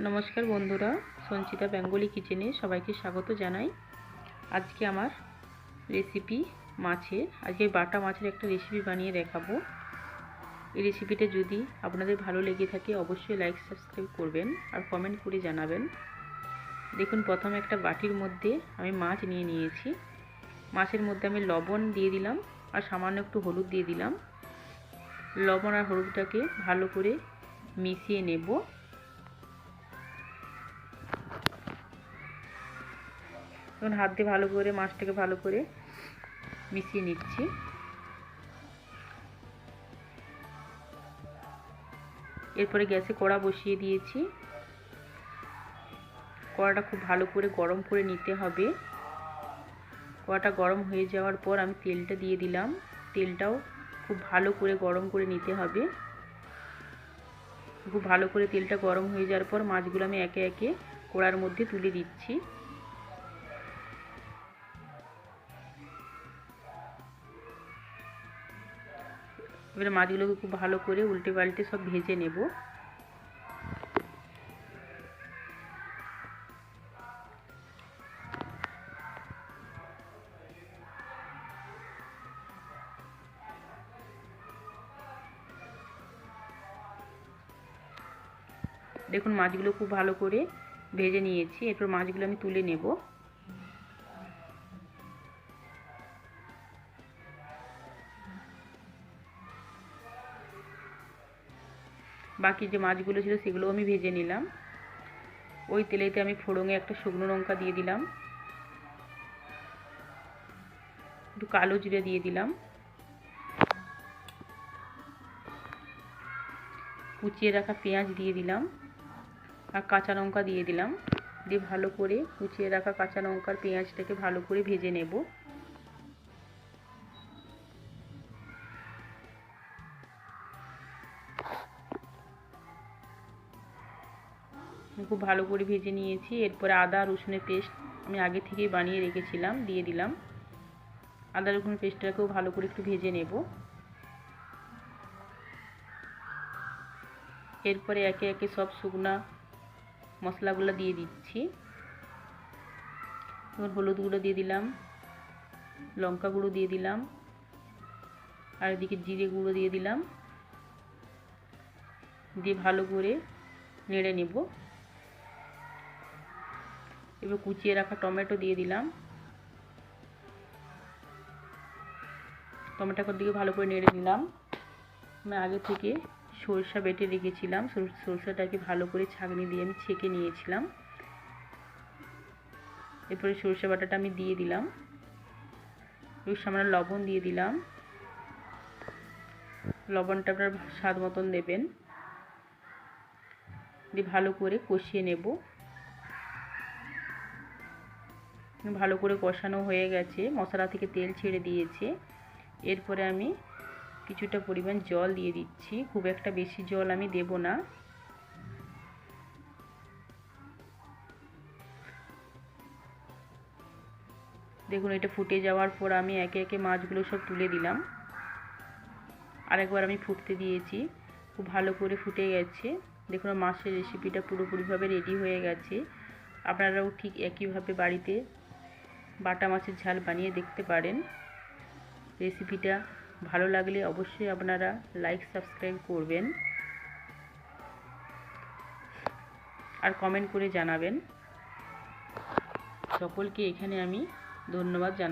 নমস্কার বন্ধুরা, সঞ্চিতা বেঙ্গলি কিচেনে সবাইকে স্বাগত জানাই। আজকে আমার রেসিপি মাছের, আজকে বাটা মাছের একটা রেসিপি বানিয়ে দেখাবো। এই রেসিপিটা যদি আপনাদের ভালো লেগে থাকে, অবশ্যই লাইক সাবস্ক্রাইব করবেন আর কমেন্ট করে জানাবেন। দেখুন, প্রথমে একটা বাটির মধ্যে আমি মাছ নিয়ে নিয়েছি। মাছের মধ্যে আমি লবণ দিয়ে দিলাম আর সামান্য একটু হলুদ দিয়ে দিলাম। লবণ আর হলুদটাকে ভালো করে মিশিয়ে নেব। এখন হাত দিয়ে ভালো করে, মাছটাকে ভালো করে মিশিয়ে নিচ্ছি। এরপরে গ্যাসে কড়া বসিয়ে দিয়েছি। কড়াটা খুব ভালো করে গরম করে নিতে হবে। কড়াটা গরম হয়ে যাওয়ার পর আমি তেলটা দিয়ে দিলাম। তেলটাও খুব ভালো করে গরম করে নিতে হবে। খুব ভালো করে তেলটা গরম হয়ে যাওয়ার পর মাছগুলো আমি একে একে কড়ার মধ্যে তুলে দিচ্ছি। এবারে মাছগুলোকে খুব ভালো করে উল্টে পাল্টে সব ভেজে নেব। দেখুন, মাছগুলো খুব ভালো করে ভেজে নিয়েছি। এরপর মাছগুলো আমি তুলে নেব। বাকি যে মাছগুলো ছিল সেগুলো আমি ভেজে নিলাম। ওই তেলেতে আমি ফোড়ঙে একটা শুকনো লঙ্কা দিয়ে দিলাম। একটু কালো জিরে দিয়ে দিলাম। কুচিয়ে রাখা পেঁয়াজ দিয়ে দিলাম আর কাঁচা লঙ্কা দিয়ে দিলাম। দিয়ে ভালো করে কুচিয়ে রাখা কাঁচা লঙ্কার পেঁয়াজটাকে ভালো করে ভেজে নেব। খুব ভালো করে ভেজে নিয়েছি। এরপরে আদা, রসুনের পেস্ট আমি আগে থেকেই বানিয়ে রেখেছিলাম, দিয়ে দিলাম। আদা রসুনের পেস্টটাকেও ভালো করে একটু ভেজে নেব। এরপরে একে একে সব শুকনা মশলাগুলো দিয়ে দিচ্ছি। এবার হলুদ গুঁড়ো দিয়ে দিলাম, লঙ্কা গুঁড়ো দিয়ে দিলাম, আর এদিকে জিরে গুঁড়ো দিয়ে দিলাম। দিয়ে ভালো করে নেড়ে নেব। এবার কুচিয়ে রাখা টমেটো দিয়ে দিলাম। টমেটোর দিকে ভালো করে নেড়ে নিলাম আমি আগে থেকে সরষা বেটে রেখেছিলাম। সরষাটাকে ভালো করে ছাঁকনি দিয়ে আমি ছেঁকে নিয়েছিলাম। এরপরে সরষে বাটাটা আমি দিয়ে দিলাম। একটু সামান্য লবণ দিয়ে দিলাম। লবণটা আপনার স্বাদ মতন দেবেন। দিয়ে ভালো করে কষিয়ে নেব। ভালো করে কষানো হয়ে গেছে। মশলা থেকে তেল ছেড়ে দিয়েছে। এরপরে আমি কিছুটা পরিমাণ জল দিয়ে দিচ্ছি। খুব একটা বেশি জল আমি দেব না। দেখুন, এটা ফুটে যাওয়ার পর আমি একে একে মাছগুলো সব তুলে দিলাম। আরেকবার আমি ফুটতে দিয়েছি। খুব ভালো করে ফুটে গেছে। দেখুন, মাছের রেসিপিটা পুরোপুরিভাবে রেডি হয়ে গেছে। আপনারাও ঠিক একইভাবে বাড়িতে বাটা মাছের ঝাল বানিয়ে দেখতে পারেন। রেসিপিটা ভালো লাগলে অবশ্যই আপনারা লাইক সাবস্ক্রাইব করবেন। আর কমেন্ট করে জানাবেন। সকলকে এখানে আমি ধন্যবাদ জানাই